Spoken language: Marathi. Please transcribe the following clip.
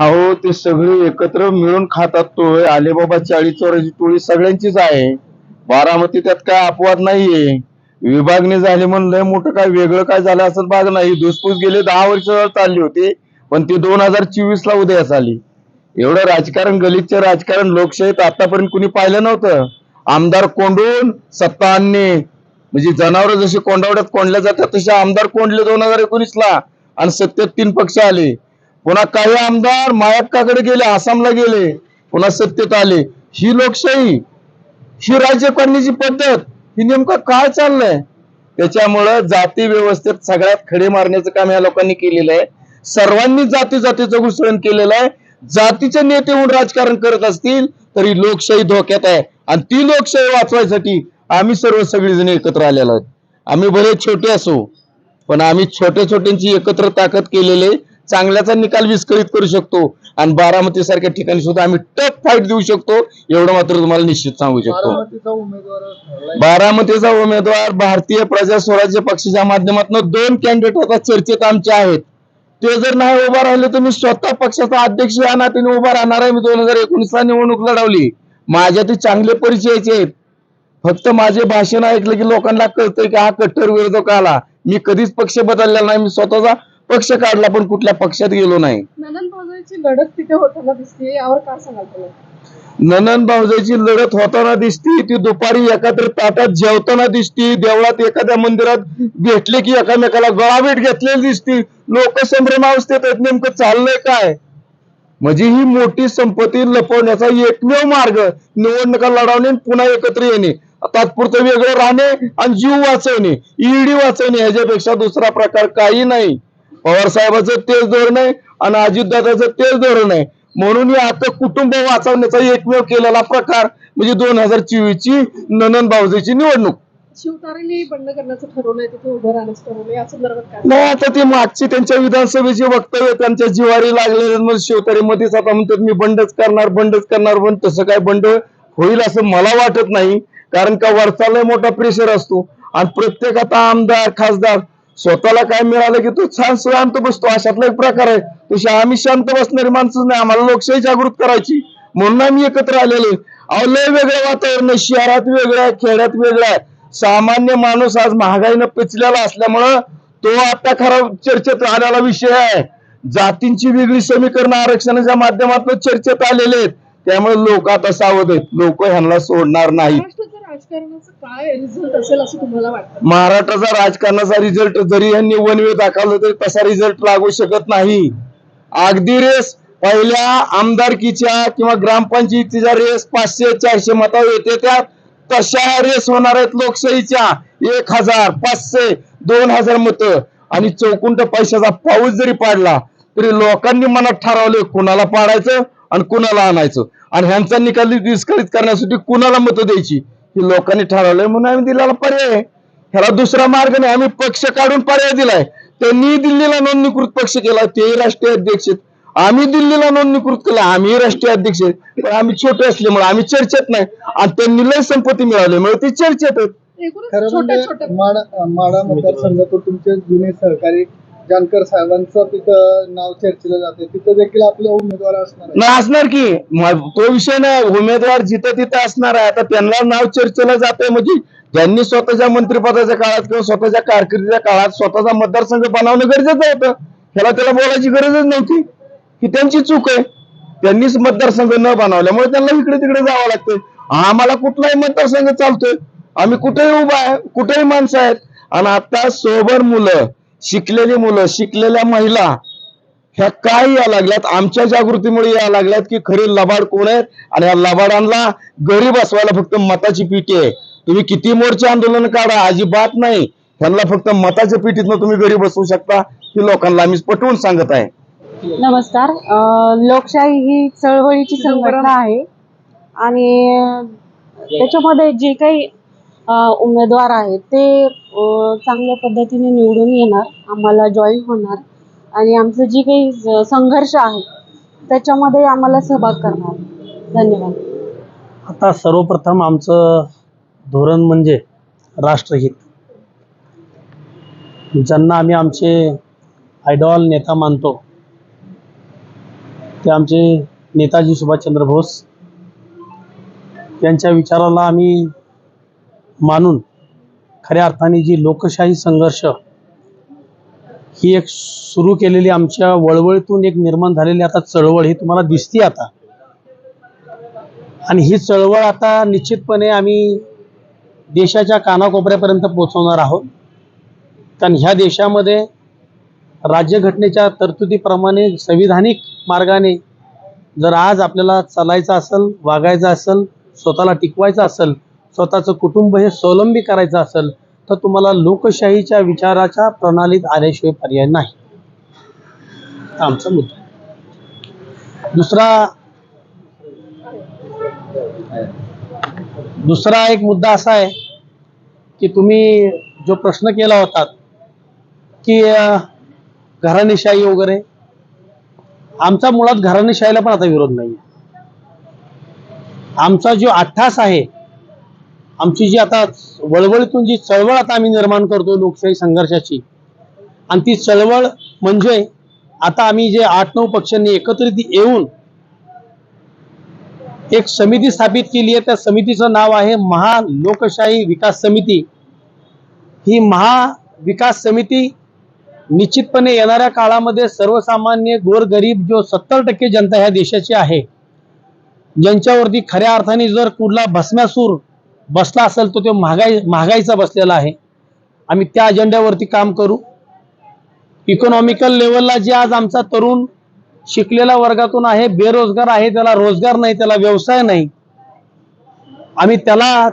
अहो ते सगळे एकत्र मिळून खातात टोळे आलेबाबा चाळीस चोराची टोळी सगळ्यांचीच आहे. बारामती त्यात काय अपवाद नाहीये. विभागणी झाली म्हणून लय मोठं काय वेगळं काय झालं असं भाग नाही. धुसपूस गेले दहा वर्ष चालली होती पण ती दोन हजार चोवीस ला उदयास आली. एवढं राजकारण गलितचे राजकारण लोकशाहीत आतापर्यंत कुणी पाहिलं नव्हतं. आमदार कोंडून सत्ता आणणे. म्हणजे जनावर जशी कोंडावड्यात कोंडल्या जातात तसे आमदार कोंडले दोन हजार एकोणीस ला आणि सत्तेत तीन पक्ष आले. पुन्हा काही आमदार मायक्काकडे गेले आसामला गेले पुन्हा सत्तेत आले. ही लोकशाही ही राज्यकारण्याची पद्धत ही नेमकं काय चाललंय? त्याच्यामुळं जाती व्यवस्थेत सगळ्यात खडे मारण्याचं काम या लोकांनी केलेलं आहे. सर्वांनी जाती जातीचं घुसळण केलेलं आहे. जातीचे नेते होऊन राजकारण करत असतील तरी लोकशाही धोक्यात आहे. आणि ती लोकशाही वाचवायसाठी आम्ही सर्व सगळेजण एकत्र आलेलो आहोत. आम्ही भले छोटे असो पण आम्ही छोट्या छोट्यांची एकत्र ताकद केलेले चांगल्याचा निकाल विस्कळीत करू शकतो. आणि बारामती सारख्या ठिकाणी सुद्धा आम्ही टफ फाईट देऊ शकतो. एवढं मात्र तुम्हाला निश्चित सांगू शकतो. बारामतीचा उमेदवार भारतीय प्रजा स्वराज्य पक्षाच्या माध्यमातून दोन कॅन्डिडेट आता चर्चेत आमचे आहेत. ते जर नाही उभा राहिले तर मी स्वतः पक्षाचा अध्यक्ष या नात्याने उभा राहणार आहे. मी दोन हजार एकोणीस ला निवडणूक लढवली. माझ्या ते चांगले परिचयाचे आहेत. फक्त माझे भाषण ऐकलं की लोकांना कळतंय की हा कट्टर विरोधक आला. मी कधीच पक्ष बदललेला नाही. मी स्वतःचा पक्ष काढला पण कुठल्या पक्षात गेलो नाही. नंदन भाऊजाईची लढत तिथे होताना दिसते यावर काय सांगाल तुम्ही ननन भाऊजाईची लढत होताना दिसती ती दुपारी एकत्र ताटात जेवताना दिसती देवळात एखाद्या मंदिरात भेटले की एकामेकाला गळाभेट घेतलेली दिसती. लोक संभ्रमावस्थेत आहेत नेमकं चाललंय काय? म्हणजे ही मोठी संपत्ती लपवण्याचा एकमेव मार्ग निवडणुका लढवणे आणि पुन्हा एकत्र येणे. तात्पुरतं वेगळं राहणे आणि जीव वाचवणे. ईडी वाचवणे ह्याच्यापेक्षा दुसरा प्रकार काही नाही. पवार साहेबाचं तेच धोरण आहे आणि अजितदादाचं तेच धोरण आहे. म्हणून हे आता कुटुंब वाचवण्याचा एकमेव केलेला प्रकार म्हणजे दोन हजार चोवीस ची ननन भाऊजेची निवडणूक. शिवतारेने बंड करण्याचं ठरवलंय तिथे उभं राहण्याचं ठरवलंय या संदर्भात काय नाही आता ते मागचे त्यांच्या विधानसभेचे वक्तव्य त्यांच्या जिवारी लागलेले शिवतारी मध्येच आता म्हणतात मी बंडच करणार बंडच करणार पण तसं काय बंड होईल असं मला वाटत नाही. कारण का वरचा मोठा प्रेशर असतो. आणि प्रत्येक आता आमदार खासदार स्वतःला काय मिळालं की तो छान शांत बसतो अशातला एक प्रकार आहे. तशी आम्ही शांत बसणारी माणसं नाही आम्हाला लोकशाही जागृत करायची. म्हणून आम्ही एकत्र आलेलो अहो लय वेगळं वातावरण शहरात वेगळं आहे खेड्यात वेगळं आहे. सामान्य माणूस आज महागाईनं पिचलेला असल्यामुळं तो आता खरा चर्चेत आलेला विषय आहे. जातींची वेगळी समीकरण आरक्षणाच्या माध्यमातून चर्चेत आलेले आहेत. त्यामुळे लोक आता सावध आहेत. लोक ह्यांना सोडणार नाहीत. राजकारणाचं काय रिझल्ट असेल असं तुम्हाला वाटतं? महाराष्ट्राचा राजकारणाचा रिझल्ट जरी यांनी वन वे दाखवलं तरी तसा रिझल्ट लागू शकत नाही. अगदी रेस पहिल्या आमदारकीच्या किंवा ग्रामपंचायतीच्या रेस पाचशे चारशे मतावर येते त्या तशा रेस होणार आहेत लोकशाहीच्या. एक हजार पाचशे दोन हजार मत. आणि चौकुंट पैशाचा पाऊस जरी पाडला तरी लोकांनी मनात ठरवले कुणाला पाडायचं आणि कुणाला आणायचं. आणि ह्यांचा निकाल विस्कळीत करण्यासाठी कुणाला मतं द्यायची? हे लोकांनी ठरवलंय म्हणून आम्ही दिलेला पर्याय आहे. ह्याला दुसरा मार्ग नाही. आम्ही पक्ष काढून पर्याय दिलाय. त्यांनी दिल्लीला नोंदणीकृत पक्ष केला. तेही राष्ट्रीय अध्यक्ष आहेत. आम्ही दिल्लीला नोंदणीकृत केला. आम्ही राष्ट्रीय अध्यक्ष आहेत. पण आम्ही छोटे असल्यामुळे आम्ही चर्चेत नाही. आणि त्यांनी लय संपत्ती मिळाल्यामुळे ते चर्चेत आहेत. म्हणजे माडा मतदारसंघातून तुमचे जुने सहकारी जानकर साहेबांचं तिथं नाव चर्चेलं जाते. तिथं देखील आपले उमेदवार असणार नाही असणार की? म- तो विषय नाही उमेदवार जिथं तिथं असणार आहे. आता त्यांना नाव चर्चेला जाते म्हणजे ज्यांनी स्वतःच्या मंत्रिपदाच्या काळात किंवा स्वतःच्या कारकिर्दीच्या काळात स्वतःचा मतदारसंघ बनवणं गरजेचं होतं. त्याला त्याला बोलायची गरजच नव्हती. ही त्यांची चूक आहे. त्यांनीच मतदारसंघ न बनवल्यामुळे त्यांना इकडे तिकडे जावं लागतंय. आम्हाला कुठलाही मतदारसंघ चालतोय. आम्ही कुठेही उभा आहे कुठेही माणसं आहेत. आणि आता सोबर मुलं शिकलेली मुलं शिकलेल्या महिला ह्या काय या लागल्यात? आमच्या जागृतीमुळे या लागल्यात की खरे लबाड कोण आहेत? आणि या लबाडांना घरी बसवायला फक्त मताची पीठी आहे. तुम्ही किती मोर्चे आंदोलन काढा अजिबात नाही. त्यांना फक्त मताच्या पीठीतनं तुम्ही घरी बसवू शकता ही लोकांना आम्ही पटवून सांगत आहे. नमस्कार. लोकशाही ही चळवळीची संघटना आहे. आणि त्याच्यामध्ये जे काही उमेदवार आहेत. ते चांगल्या पद्धतीने निवडून येणार. आम्हाला जॉईन होणार. आणि आमचं जी काही संघर्ष आहे त्याच्यामध्ये आम्हाला सहभाग करणार. धन्यवाद. आता सर्वप्रथम आमचं धोरण म्हणजे राष्ट्रहित. ज्यांना आम्ही आमचे आयडॉल नेता मानतो ते आमचे नेताजी सुभाषचंद्र बोस. यांच्या विचाराला आम्ही मानून खऱ्या अर्थाने जी लोकशाही संघर्ष ही एक सुरू केलेली आमच्या वळवळीतून एक निर्माण झालेली आता चळवळ ही तुम्हाला दिसते आता. आणि ही चळवळ आता निश्चितपणे आम्ही देशाच्या कानाकोपऱ्यापर्यंत पोहोचवणार आहोत. कारण ह्या देशामध्ये राज्यघटनेच्या तरतुदीप्रमाणे संविधानिक मार्गाने जर आज आपल्याला चालायचं असेल वागायचं असेल स्वतःला टिकवायचं असेल स्वतःचं कुटुंब हे स्वावलंबी करायचं असेल तर तुम्हाला लोकशाहीच्या विचाराच्या प्रणालीत आल्याशिवाय पर्याय नाही. आमचा मुद्दा. दुसरा दुसरा एक मुद्दा असा आहे की तुम्ही जो प्रश्न केला होता की अं, घराणेशाही वगैरे आमचा मुळात घराणेशाहीला पण आता विरोध नाही आमचा जो अठ्ठास आहे आमची जी आता वळवळीतून जी चळवळ आता आम्ही निर्माण करतो लोकशाही संघर्षाची आणि ती चळवळ म्हणजे आता आम्ही जे आठ नऊ पक्षांनी एकत्रित येऊन एक समिती स्थापित केली आहे. त्या समितीचं नाव आहे महालोकशाही विकास समिती. ही महाविकास समिती निश्चितपणे येणाऱ्या काळामध्ये सर्वसामान्य गोरगरीब जो सत्तर टक्के जनता ह्या देशाची आहे ज्यांच्यावरती खऱ्या अर्थाने जर कुठला भस्म्यासूर बसला असेल तर तो महागाई महागाईचा बसलेला आहे. आम्ही त्या अजेंड्यावरती काम करू. इकॉनॉमिकल लेवलला जे आज आमचा तरुण शिकलेल्या वर्गातून आहे बेरोजगार आहे त्याला रोजगार नाही त्याला व्यवसाय नाही. आम्ही त्याला